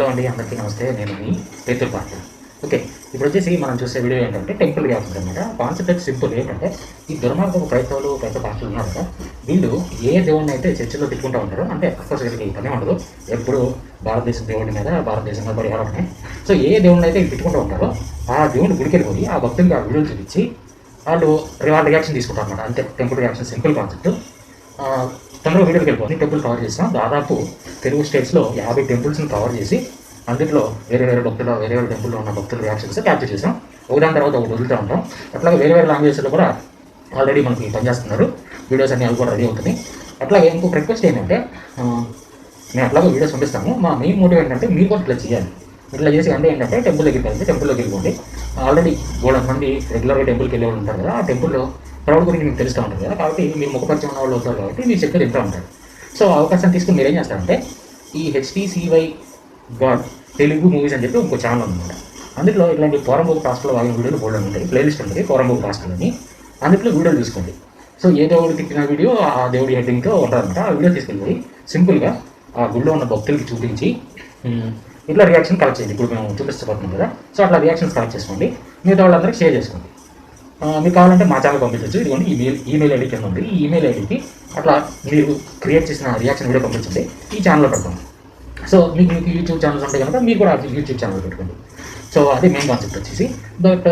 Hello అండి అందరికీ నమస్తే. నేను మీ పేతుల్ ఓకే ఇప్పుడు వచ్చేసి మనం చూసే వీడియో ఏంటంటే టెంపుల్ రియాక్షన్ అనమాట కాన్సెప్ట్ అయితే సింపుల్. ఏంటంటే ఈ దుర్మార్గపు ప్రయత్నాలు పెద్ద పాస్టర్లు ఉన్నారు కదా వీళ్ళు ఏ దేవుడిని అయితే చర్చిలో తిట్టుకుంటూ ఉంటారో అంటే అఫ్కోర్స్ వీళ్ళకి ఈ పని ఉండదు. ఎప్పుడు భారతదేశం దేవుడి మీద భారతదేశం మీద పరిహారమే సో ఏ దేవుడిని అయితే తిట్టుకుంటూ ఉంటారో ఆ దేవుని గుడికి వెళ్ళిపోయి ఆ భక్తులకి ఆ వీడియోలు చూపించి వాళ్ళు వాళ్ళ రియాక్షన్ తీసుకుంటారు అనమాట అంతే టెంపుల్ రియాక్షన్ సింపుల్ కాన్సెప్ట్. తొందరగా వీడియోకి వెళ్ళిపోతుంది టెంపుల్ కవర్ చేసిన దాదాపు తెలుగు స్టేట్స్లో యాభై టెంపుల్స్ని కవర్ చేసి అందులో వేరే వేరే భక్తులు వేరే వేరే టెంపుల్లో ఉన్న భక్తుల రియాక్షన్స్ క్యాప్చర్ చేసాం ఒకదాని తర్వాత ఒకటి వదులుతూ ఉంటాం. అట్లాగే వేరే వేరే లాంగ్వేజ్లో కూడా ఆల్రెడీ మనకి పనిచేస్తున్నారు. వీడియోస్ అన్ని అవి కూడా రెడీ అవుతున్నాయి. అట్లాగే ఇంకొక రిక్వెస్ట్ ఏంటంటే మేము అట్లాగే వీడియోస్ పంపిస్తాము మా మెయిన్ మోటివ్ ఏంటంటే మీరు కూడా ఇట్లా చేయాలి. ఇట్లా చేసి అంటే ఏంటంటే టెంపుల్ దగ్గరికి వెళ్తే టెంపుల్లోకి వెళ్ళిపోండి ఆల్రెడీ గోడ మంది రెగ్యులర్గా టెంపుల్కి వెళ్ళే వాళ్ళు ఉంటారు కదా ఆ టెంపుల్లో క్రౌడ్ గురించి మీకు తెలుస్తూ ఉంటుంది కదా కాబట్టి మీరు ముఖపరిచయం ఉన్న వాళ్ళు అవుతారు కాబట్టి మీరు చెప్పేది వింటూ ఉంటారు సో అవకాశం తీసుకుని మీరు ఏం చేస్తారంటే ఈ హెచ్టీసీవై గాడ్ తెలుగు మూవీస్ అని చెప్పి ఇంకో ఛానల్ ఉందన్నమాట. అందులో ఇట్లాంటి పోరంబోకు పాస్టర్లో వాగిన వీడియోలు బోల్డ్ ఉంటాయి ప్లేలిస్ట్ ఉంటుంది పోరంబోకు పాస్టర్లు అని అందులో వీడియోలు చూసుకోండి సో ఏ దేవుడు తిప్పిన వీడియో ఆ దేవుడి హెడ్డింగ్తో ఉంటారనమాట ఆ వీడియో తీసుకెళ్ళి సింపుల్గా ఆ గుడిలో ఉన్న భక్తులకి చూపించి ఇట్లా రియాక్షన్ కలెక్ట్ చేయండి. ఇప్పుడు మేము చూపిస్తపోతున్నాం కదా. సో అట్లా రియాక్షన్స్ కలెక్ట్ చేసుకోండి. మిగతా వాళ్ళందరికీ షేర్ చేసుకోండి. మీకు కావాలంటే మా ఛానల్ పంపించవచ్చు ఇదిగోండి ఈమెయిల్ ఈమెయిల్ ఐడి కింద ఉంది. ఈ ఈమెయిల్ ఐడికి అట్లా మీరు క్రియేట్ చేసిన రియాక్షన్ వీడియో పంపించండి. ఈ ఛానల్లో పెడతాం. సో మీకు మీకు యూట్యూబ్ ఛానల్స్ ఉంటాయి కనుక మీరు కూడా యూట్యూబ్ ఛానల్ పెట్టుకోండి. సో అది మెయిన్ కాన్సెప్ట్ వచ్చేసి. బట్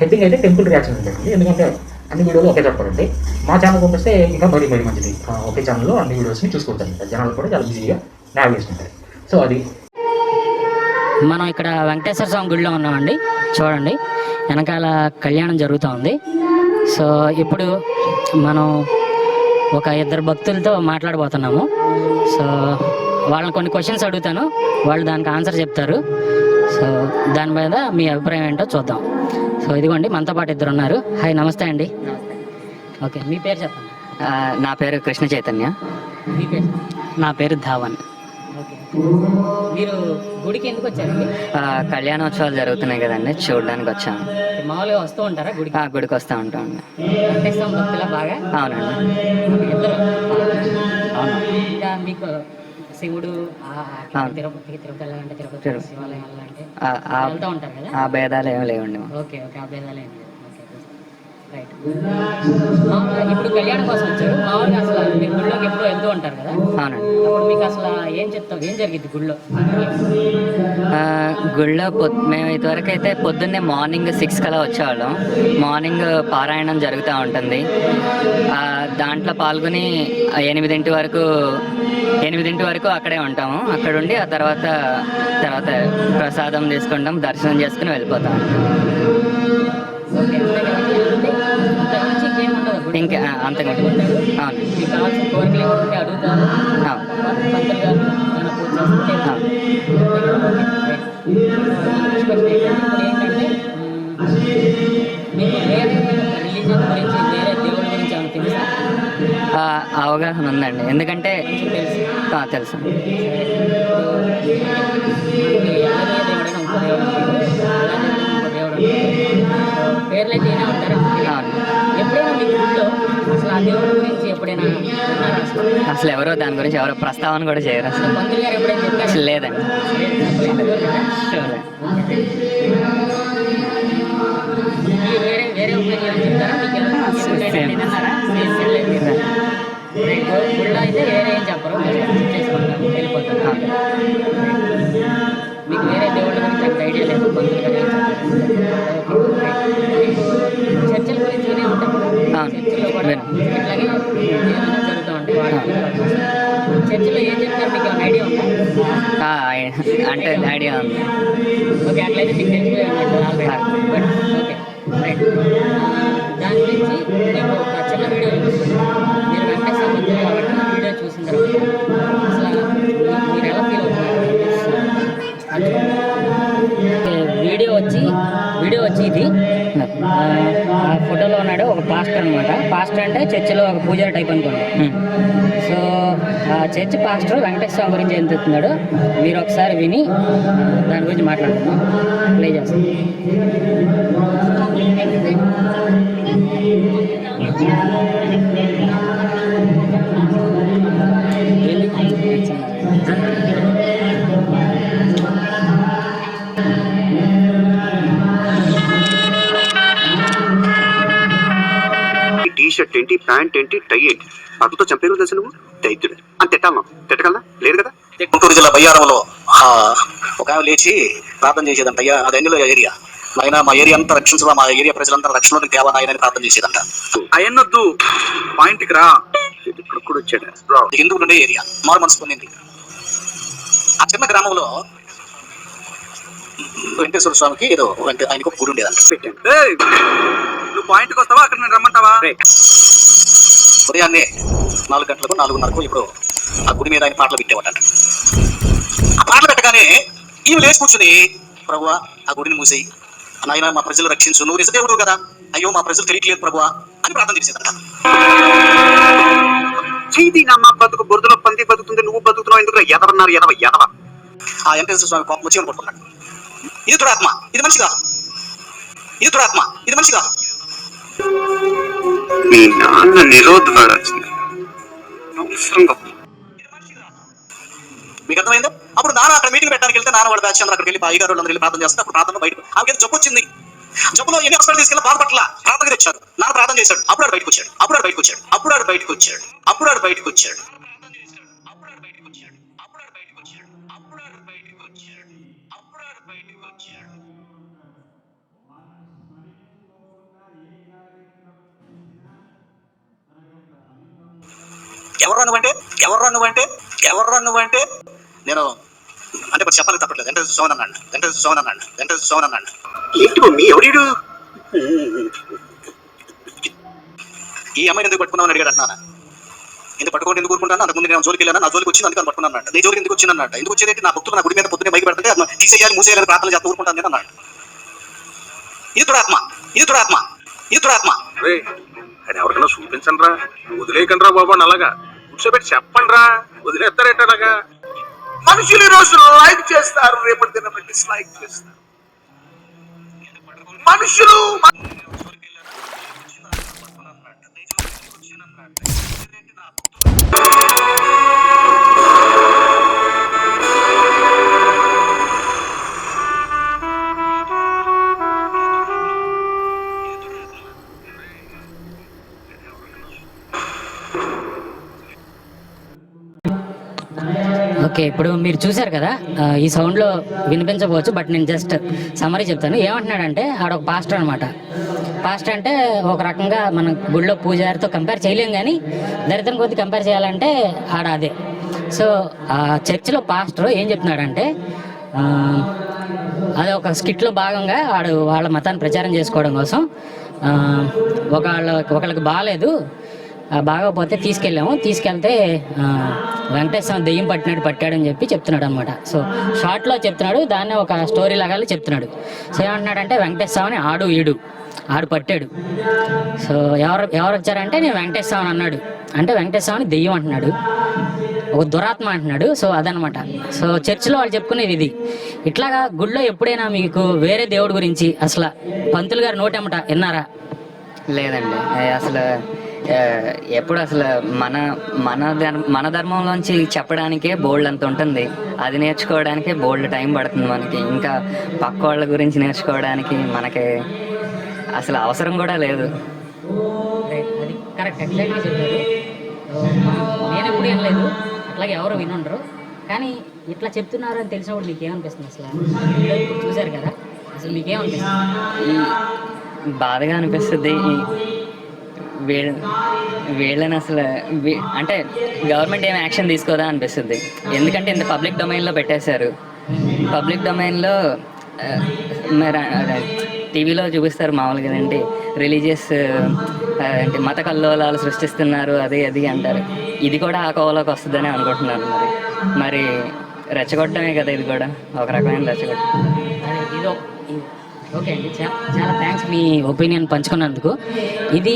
హెడ్డింగ్ uh, అయితే టెంపుల్ రియాక్షన్ పెట్టండి. ఎందుకంటే అన్ని వీడియోలు ఒకే చెప్పాలండి మా ఛానల్ పంపిస్తే ఇంకా మరీ మరీ మంచిది. ఒకే ఛానల్లో అన్ని వీడియోస్ని చూసుకుంటారు. జనాలు కూడా చాలా ఈజీగా నావిగేషన్ ఉంటాయి సో అది. మనం ఇక్కడ వెంకటేశ్వర స్వామి గుడిలో ఉన్నామండి. చూడండి. వెనకాల కళ్యాణం జరుగుతూ ఉంది. సో ఇప్పుడు మనం ఒక ఇద్దరు భక్తులతో మాట్లాడబోతున్నాము. సో వాళ్ళని కొన్ని క్వశ్చన్స్ అడుగుతాను. వాళ్ళు దానికి ఆన్సర్ చెప్తారు. సో దాని మీద మీ అభిప్రాయం ఏంటో చూద్దాం. సో ఇదిగోండి మనతో పాటు ఇద్దరు ఉన్నారు. హాయ్ నమస్తే అండి. ఓకే మీ పేరు చెప్పండి. నా పేరు కృష్ణ చైతన్య. నా పేరు ధావన్. మీరు గుడికి ఎందుకు వచ్చారండి ఆ, కళ్యాణోత్సవాలు జరుగుతున్నాయి కదండి చూడడానికి వచ్చాను. మామూలుగా వస్తూ ఉంటారా గుడికి? ఆ, గుడికి వస్తూ ఉంటాను వెంకటేశ్వర భక్తుల బాగా? అవునండి. ఇద్దరు అవును. ఇంకా మీకు శివుడు. తిరుపతికి తిరుపతి వెళ్ళాలంటే తిరుపతి తిరు- శివాలయం వెళ్ళాలంటే వెళ్తూ ఉంటారు కదా? ఆ భేదాలు ఏమి లేవండి. ఓకే ఓకే ఆ భేదాలు ఏం లేవు ఓకే రైట్ మామూలుగా ఇప్పుడు కళ్యాణం కోసం వచ్చారు. మామూలుగా అసలు మీరు గుళ్ళోకి ఎప్పుడూ వెళ్తూ ఉంటారు కదా? అవునండి. అప్పుడు మీకు అసలు ఏం చెప్తాం ఏం జరిగింది గుళ్ళో? గుళ్ళో పొద్ మేము ఇదివరకు అయితే పొద్దున్నే మార్నింగ్ సిక్స్ కలా వచ్చేవాళ్ళం. మార్నింగ్ పారాయణం జరుగుతూ ఉంటుంది. దాంట్లో పాల్గొని ఎనిమిదింటి వరకు ఎనిమిదింటి వరకు అక్కడే ఉంటాము. అక్కడ ఉండి ఆ తర్వాత తర్వాత ప్రసాదం తీసుకుంటాం దర్శనం చేసుకుని వెళ్ళిపోతాం. ఇంకేం ఉండదు గుడి. ఇంకా ఆ, అంతకంటే అవును మీకు కావాల్సిన కోరికలు ఏమైనా ఉంటే అడుగుతారు అవును. పంతులు గారు ఏమైనా పూజ చేస్తే చేస్తారు. నెక్స్ట్ క్వశ్చన్ ఏంటంటే ఇప్పుడు ఏంటంటే మ్మ్, మీకు వేరే రిలీజియన్ గురించి వేరే దేవుడి గురించి ఏమైనా తెలుసా ఆ, అవగాహన ఉందండి ఎందుకంటే తెలుసు ఆ, తెలుసు మనకి ఎల్లయ్య దేవుడైనా ఇంకో దేవుడు ఉంటాడు. అలానే ఇంకో దేవుడు ఉంటాడు. పేర్లు అయితే ఏమైనా ఉంటారా అసలు ఆ దేవుడి గురించి ఎప్పుడైనా అసలు ఎవరో దాని గురించి ఎవరో ప్రస్తావన కూడా చేయరు అసలు. పంతులు గారు ఎప్పుడైనా చెప్పారు? అసలు లేదండి. వేరే వేరే చెప్తారా మీకు. విన్నారా. గుళ్ళో అయితే వేరే ఏం చెప్పరు వెళ్ళిపోతారు మీకు వేరే దేవుళ్ళ గురించి అంత ఐడియా లేదు పంతులు ఇట్లాగే ఏమైనా జరుగుతూ ఉంటాయి వాటి చర్చిలో ఏం చెప్తారు? మీకు ఏమైనా ఐడియా ఉందా? అంటే ఐడియా ఉంది. ఓకే అట్లయితే మీకు రైట్. దాని గురించి మీకు ఒక చిన్న వీడియో మీరు కాబట్టి చూసిన తర్వాత అసలు మీరు ఎలా ఫీల్ అవుతున్నారు? అది ఓకే, వీడియో వచ్చి వీడియో వచ్చి ఇది. ఆ, ఫోటోలో ఉన్నాడు ఒక పాస్టర్ అనమాట అంటే చర్చిలో ఒక పూజారి టైప్ అనుకోండి. సో ఆ చర్చ్ పాస్టర్ వెంకటేశ్వర స్వామి గురించి ఏం చెప్తున్నాడో మీరు ఒకసారి విని దాని గురించి మాట్లాడుకుందాం. ప్లే చేస్తాం. షర్ట్ ఏంటి ప్యాంట్ ఏంటి టై ఏంటి? అతతో చంపేరు తెలుసు నువ్వు? దైత్యుడు అని తిట్టాలను తిట్టగలనా? లేదు కదా? గుంటూరు జిల్లా బయ్యారంలో ఆ, ఒక ఆమె లేచి ప్రార్థన చేసేదంట. అయ్యా అది ఎన్నిలో ఏరియా. ఆయన మా ఏరియా అంతా రక్షించవా మా ఏరియా ప్రజలంతా రక్షణలోకి తేవా నాయన ప్రార్థన చేసేదంట. అయన్నొద్దు పాయింట్కి రా. ఇప్పుడు కూడా వచ్చాడు. హిందువులు ఉండే ఏరియా. మారు మనసు పొందింది. ఆ చిన్న గ్రామంలో వెంకటేశ్వర స్వామికి ఏదో ఆయనకు ఒక గుడి ఉండేదంట. నువ్వు పాయింట్కి వస్తావా? అక్కడ నేను రమ్మంటావా? ఉదయాన్నే నాలుగు గంటలకు నాలుగున్నరకు ఇప్పుడు ఆ గుడి మీద ఆయన పాటలు పెట్టేవాట ఆ పాటలు పెట్టగానే ఈమె లేచి కూర్చుని ప్రభువా ఆ గుడిని మూసేయి. నాయన మా ప్రజలు రక్షించు నువ్వు నిజదేవుడు కదా. అయ్యో మా ప్రజలు తెలియట్లేదు ప్రభువా అని ప్రార్థన చేసేదంట. చీది నమ్మ బతుకు బురదలో పంది బతుకుతుంది. నువ్వు బతుకుతున్నావు ఎందుకు ఎదవన్నారు ఎదవ ఎదవ. ఆ వెంకటేశ్వర స్వామి కోపం వచ్చి పడుతున్నాడు ఇది దురాత్మ. ఇది మనిషి కాదు. ఇది దురాత్మ. ఇది మనిషి కాదు. మీ నాన్న నిరోధుడు వచ్చింది. అవసరంగా మీకు అర్థమైందో? అప్పుడు నాన్న అక్కడ మీటింగ్ పెట్టడానికి వెళ్తే నాన్న వాడు బ్యాచ్ అందరూ అక్కడికి వెళ్ళి అయ్యగారు వాళ్ళందరూ వెళ్ళి ప్రార్థన చేస్తే అప్పుడు ప్రార్థన బయట ఆమెకి జబ్బు వచ్చింది జబ్బులో ఎన్ని హాస్పిటల్ తీసుకెళ్ళి బాధపట్ల ప్రార్థన తెచ్చారు. నాన్న ప్రార్థన చేశాడు. అప్పుడు ఆడు బయటకు వచ్చాడు. అప్పుడు ఆడు బయటకు వచ్చాడు. అప్పుడు ఆడు బయటకు వచ్చాడు. అప్పుడు ఆడు బయటకు వచ్చాడు. ఎవరు నువ్వంటే? ఎవరు నువ్వంటే? ఎవరు నువ్వంటే? నేను అంటే మరి చెప్పాలి తప్పట్లేదు. వెంకటేశ్వర స్వామి అన్నాడు. వెంకటేశ్వర స్వామి అన్నాడు. వెంకటేశ్వర స్వామి అన్నాడు. ఏంటి మమ్మీ ఎవరీడు ఈ అమ్మాయిని ఎందుకు పట్టుకున్నామని అడిగాడు అన్నాను ఎందుకు పట్టుకోండి ఎందుకు ఊరుకుంటాను? అంతకు ముందు నేను జోలికి వెళ్ళాను? నా జోలికి వచ్చింది అందుకని పట్టుకున్నాను అన్నాడు. నీ జోలికి ఎందుకు వచ్చింది అన్నాడు? ఎందుకు వచ్చేది నా భక్తులు నా గుడి మీద పొద్దునే బయట పెడితే అది తీసేయాలి మూసేయాలని ప్రార్థన చేస్తూ ఊరుకుంటాను నేను అన్నాడు. ఇది దురాత్మ ఇది దురాత్మ ఇది దురాత్మ రే అది ఎవరికైనా చూపించండి రా వదిలేయకండి రా బాబా అలాగా. కూర్చోబెట్టి చెప్పండి రా వదిలేస్తారేట అలాగా మనుషులు ఈ రోజు లైక్ చేస్తారు రేపటి దిన డిస్లైక్ చేస్తారు. మనుషులు ఓకే ఇప్పుడు మీరు చూశారు కదా ఈ సౌండ్లో వినిపించకపోవచ్చు బట్ నేను జస్ట్ సమరీ చెప్తాను. ఏమంటున్నాడంటే ఆడ ఒక పాస్టర్ అనమాట పాస్టర్ అంటే ఒక రకంగా మన గుళ్ళో పూజారితో కంపేర్ చేయలేం కానీ దరిద్రం కొద్ది కంపేర్ చేయాలంటే ఆడ అదే. సో ఆ చర్చిలో పాస్టర్ ఏం చెప్తున్నాడంటే అది అదే ఒక స్కిట్లో భాగంగా వాడు వాళ్ళ మతాన్ని ప్రచారం చేసుకోవడం కోసం ఒకళ్ళ ఒకళ్ళకి బాగాలేదు బాగోపోతే తీసుకెళ్ళాము. తీసుకెళ్తే వెంకటేశ్వరం దెయ్యం పట్టినాడు పట్టాడని చెప్పి చెప్తున్నాడు అనమాట సో షార్ట్లో చెప్తున్నాడు. దాన్ని ఒక స్టోరీ లాగా చెప్తున్నాడు. సో ఏమంటున్నాడంటే వెంకటేశ్వరం ఆడు ఈడు. ఆడు పట్టాడు. సో ఎవరు ఎవరు వచ్చారంటే నేను వెంకటేశ్వరం అన్నాడు. అంటే వెంకటేశ్వరం దెయ్యం అంటున్నాడు. ఒక దురాత్మ అంటున్నాడు. సో అదనమాట సో చర్చిలో వాళ్ళు చెప్పుకునేది ఇది. ఇట్లాగా గుళ్ళో ఎప్పుడైనా మీకు వేరే దేవుడి గురించి అసలు పంతులు గారు నోటెమ్మట విన్నారా? లేదండి. అసలు ఎప్పుడు అసలు మన మన ధర్మ మన ధర్మంలోంచి చెప్పడానికే బోల్డ్ అంత ఉంటుంది. అది నేర్చుకోవడానికే బోల్డ్ టైం పడుతుంది మనకి. ఇంకా పక్క వాళ్ళ గురించి నేర్చుకోవడానికి మనకి అసలు అవసరం కూడా లేదు. అది కరెక్ట్ ఎగ్జాక్ట్గా చెప్పారు. సో, నేను ఎప్పుడు ఏం లేదు అట్లాగే ఎవరు వినుండరు. కానీ ఇట్లా చెప్తున్నారు అని తెలిసినప్పుడు మీకు ఏమనిపిస్తుంది అసలు? ఇప్పుడు చూశారు కదా. అసలు మీకు ఏమనిపిస్తుంది ఈ బాధగా అనిపిస్తుంది. వీళ్ళ వీళ్ళని అసలు అంటే గవర్నమెంట్ ఏం యాక్షన్ తీసుకోదా అనిపిస్తుంది. ఎందుకంటే ఇంత పబ్లిక్ డొమైన్లో పెట్టేశారు. పబ్లిక్ డొమైన్లో మరి టీవీలో చూపిస్తారు మామూలుగా ఏంటి రిలీజియస్ అంటే మత కల్లోలాలు సృష్టిస్తున్నారు అది అది అంటారు. ఇది కూడా ఆ కోవలోకి వస్తుందని అనుకుంటున్నారు మరి. మరి రెచ్చగొట్టడమే కదా ఇది కూడా ఒక రకమైన రెచ్చగొట్టడం ఇది- ఓకే అండి. చాలా చాలా థ్యాంక్స్ మీ ఒపీనియన్ పంచుకున్నందుకు. ఇది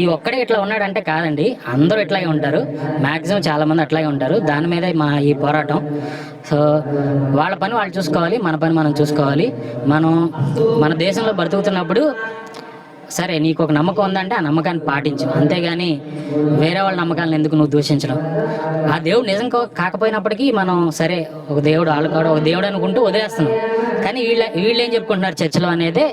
ఈ ఒక్కడే ఇట్లా ఉన్నాడంటే కాదండి. అందరూ ఇట్లాగే ఉంటారు. మ్యాక్సిమం చాలామంది అట్లాగే ఉంటారు. దాని మీదే మా ఈ పోరాటం. సో వాళ్ళ పని వాళ్ళు చూసుకోవాలి మన పని మనం చూసుకోవాలి. మనం మన దేశంలో బ్రతుకుతున్నప్పుడు సరే నీకు ఒక నమ్మకం ఉందంటే ఆ నమ్మకాన్ని పాటించు. అంతేగాని వేరే వాళ్ళ నమ్మకాలను ఎందుకు నువ్వు దూషించడం ఆ దేవుడు నిజం కాకపోయినప్పటికీ మనం సరే ఒక దేవుడు వాళ్ళు కూడా ఒక దేవుడు అనుకుంటూ వదిలేస్తున్నాం. కానీ వీళ్ళ వీళ్ళు ఏం చెప్పుకుంటున్నారు చర్చలో అనేది?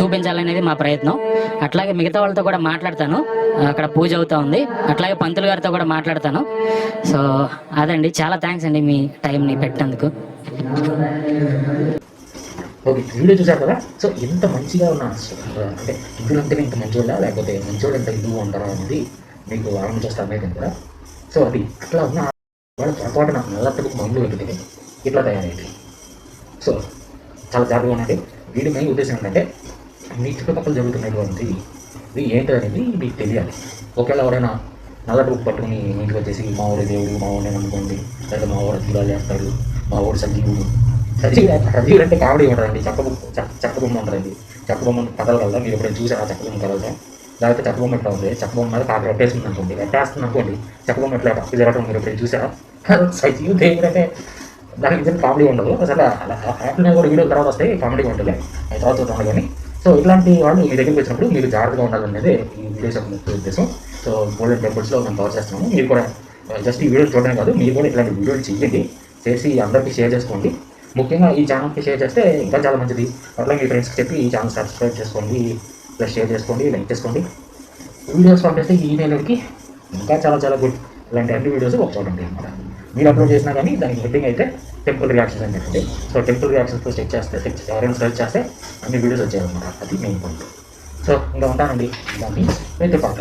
చూపించాలనేది మా ప్రయత్నం. అట్లాగే మిగతా వాళ్ళతో కూడా మాట్లాడతాను. అక్కడ పూజ అవుతా ఉంది. అట్లాగే పంతులు గారితో కూడా మాట్లాడతాను. సో అదండి. చాలా థ్యాంక్స్ అండి మీ టైంని పెట్టినందుకు. ఓకే వీడియో చూసారు కదా? సో ఎంత మంచిగా ఉన్న అంటే హిందువులు అంటేనే ఇంత మంచోళ్ళ? లేకపోతే మంచోళ్ళు ఎంత హిందువు ఉంటారా అనేది మీకు ఆరంభం చేస్తే అర్థమైంది కదా? సో అది అట్లా ఉన్న వాళ్ళు పొరపాటున నల్లట్టుకు మందులు పెట్టుకుని ఇట్లా తయారైంది. సో చాలా జాగ్రత్తగా ఉండండి. వీడి మెయిన్ ఉద్దేశం ఏంటంటే మీ చుట్టుపక్కల జరుగుతున్నటువంటి ఇది ఏంటి అనేది మీకు తెలియాలి. ఒకవేళ ఎవరైనా నల్లటి బుక్ పట్టుకుని ఇంటికి వచ్చేసి మా ఊరి దేవుడు మా ఊరిని నమ్ముకోండి లేదా మా ఊరు అద్భుతాలు చేస్తాడు మా ఊరు సజీవుడు సజీవుడు సజీవుడు అంటే కామెడీ చెక్క చెక్క- చెక్క బొమ్మ ఉంటుందండి చెక్క బొమ్మ కథలు కదా మీరు ఎప్పుడైనా చూసారా చెక్క బొమ్మ కథలు? లేకపోతే చెక్క బొమ్మ ఎట్లా ఉంది? చెక్క బొమ్మ మీద కాకి రొట్టేస్తుంది అనుకోండి. రొట్టేస్తుంది అనుకోండి? చెక్క బొమ్మ ఎట్లా పక్కకి జరగడం మీరు ఎప్పుడైనా చూసారా? సజీవు దేవుడు అంటే దానికి నిజంగా కామెడీ ఉండదు. అసలు అలా హ్యాపీగా కూడా వీడియో తర్వాత వస్తే కామెడీ ఉంటుంది. అది తర్వాత చూద్దాం కానీ సో ఇట్లాంటి వాళ్ళు మీ దగ్గరికి వచ్చినప్పుడు మీరు జాగ్రత్తగా ఉండాలనేది ఈ వీడియోస్ ఉద్దేశం. సో గోల్డెన్ టెంపుల్స్లో మేము కవర్ చేస్తున్నాము. మీరు కూడా జస్ట్ ఈ వీడియో చూడడం కాదు మీరు కూడా ఇట్లాంటి వీడియోలు చేయండి చేసి అందరికీ షేర్ చేసుకోండి. ముఖ్యంగా ఈ ఛానల్కి షేర్ చేస్తే ఇంకా చాలా మంచిది. అట్లా మీ ఫ్రెండ్స్కి చెప్పి ఈ ఛానల్ సబ్స్క్రైబ్ చేసుకోండి ప్లస్ షేర్ చేసుకోండి లైక్ చేసుకోండి. వీడియోస్ పంపిస్తే ఈ ఈమెయిల్కి ఇంకా చాలా చాలా గుడ్ ఇలాంటి అన్ని వీడియోస్ ఒక చోట ఉంటాయి అనమాట మీరు అప్లోడ్ చేసినా కానీ దానికి హెడ్డింగ్ అయితే టెంపుల్ రియాక్షన్స్ అని చెప్పండి. సో టెంపుల్ రియాక్షన్స్తో చెక్ చేస్తే చెక్ ఎవరైనా సెర్చ్ చేస్తే అన్ని వీడియోస్ వచ్చాయన్నమాట. అది మెయిన్ పాయింట్ సో ఇంకా ఉంటానండి. దాన్ని అయితే పాట